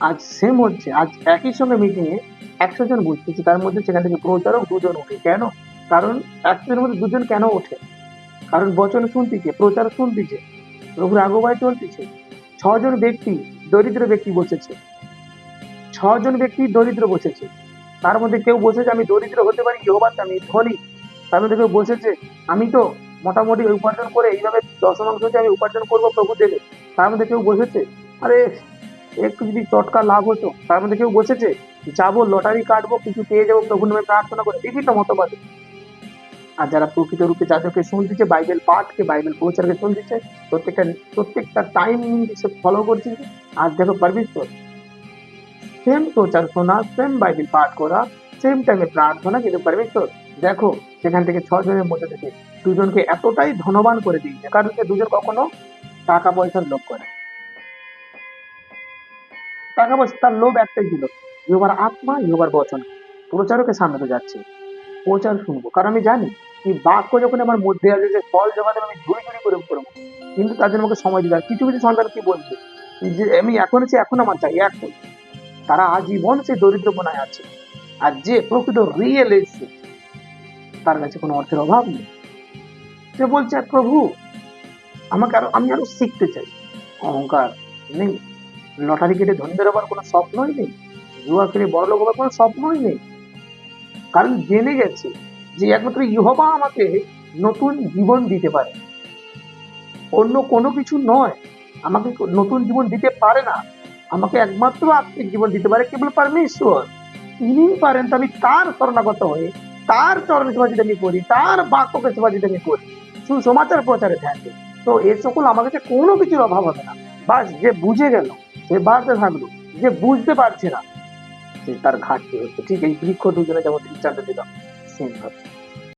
আজ সেম হচ্ছে। আজ একই সঙ্গে মিটিং এ একশো জন বুঝতেছি তার মধ্যে সেখান থেকে প্রচারক দুজন ওঠে। কেন? কারণ একশোজনের মধ্যে দুজন কেন ওঠে? কারণ বচন শুনতেছে প্রচার শুনতেছে প্রভুর আগুবাই চলতেছে। ছজন ব্যক্তি দরিদ্র ব্যক্তি বসেছে। ছজন ব্যক্তি দরিদ্র বসেছে। তার মধ্যে কেউ বসেছে, আমি দরিদ্র হতে পারি ইহবাতে আমি ধনী। তার মধ্যে কেউ বসেছে, আমি তো মোটামুটি উপার্জন করে এইভাবে দশমাংশ আমি উপার্জন করব প্রভু দেবে তার মধ্যে কেউ বসেছে, আরে একটু যদি চটকা লাভ হতো তার মধ্যে কেউ বসেছে, যাব, লটারি কাটবো, কিছু পেয়ে যাব প্রভু নামে প্রার্থনা করে বিভিন্ন মতবাদ। আর যারা প্রকৃত রূপে যাদেরকে শুনতেছে বাইবেল পাঠকে, বাইবেল প্রচারকে শুনতেছে প্রত্যেকটা প্রত্যেকটা টাইম সে ফলো করছে। আর দেখো পরমেশ্বর সেম প্রচার শোনা সেম বাইবেল পাঠ করা সেম টাইমে প্রার্থনা কিন্তু পরমেশ্বর। দেখো, সেখান থেকে ছজনের মধ্যে থেকে দুজনকে এতটাই ধনবান করে দিয়েছে। কারণ সে দুজন কখনো টাকা পয়সার লোভ করে টাকা পয়সা, তার লোভ একটাই ছিল, ইহবার আত্মা, ইহবার বচন। প্রচারকের সামনে যাচ্ছে। প্রচার শুনব। কারণ আমি জানি, এই বাক্য যখন আমার মধ্যে আসে যে ফল জমাতে আমি ঝুড়ি ঝুড়ি করে করব কিন্তু জন্য আমাকে সময় দিতে। কিছু কিছু সন্তান কি বলছে? যে আমি এখন আছি এখন আমার চাই এখন তারা আজীবন সেই দরিদ্রপনায় আছে। আর যে প্রকৃত রিয়েল এসছে, তার কাছে কোনো অর্থের অভাব নেই। সে বলছে প্রভু, আমাকে আরও, আমি আরও শিখতে চাই। অহংকার নেই। লটারি কেটে ধনী বেরোবার কোনো স্বপ্নই নেই। জুয়া খেলে বড় লোক হবার কোনো স্বপ্নই নেই। কারণ জেনে গেছে যে একমাত্র ইহবা আমাকে নতুন জীবন দিতে পারে। অন্য কোনো কিছু নয়। আমাকে নতুন জীবন দিতে পারে না। আমাকে একমাত্র আত্মিক জীবন দিতে পারে কেবল পরমেশ্বর। তিনি পারেন তো আমি তার শরণাগত হয়ে, তার চরণ সেবা যদি আমি করি, তার বাক্যকে সেবা যদি আমি করি, সুসমাচার প্রচারে থাকে। তো এ সকল আমার কাছে কোনো কিছুর অভাব হবে না। বাস যে বুঝে গেল। বাড়তে থাকল। যে বুঝতে পারছে না। সে তার ঘাটতি হচ্ছে। ঠিক এই বৃক্ষ দুজনে যেমন দৃষ্টান্ত দিলাম। সেম ভাবে।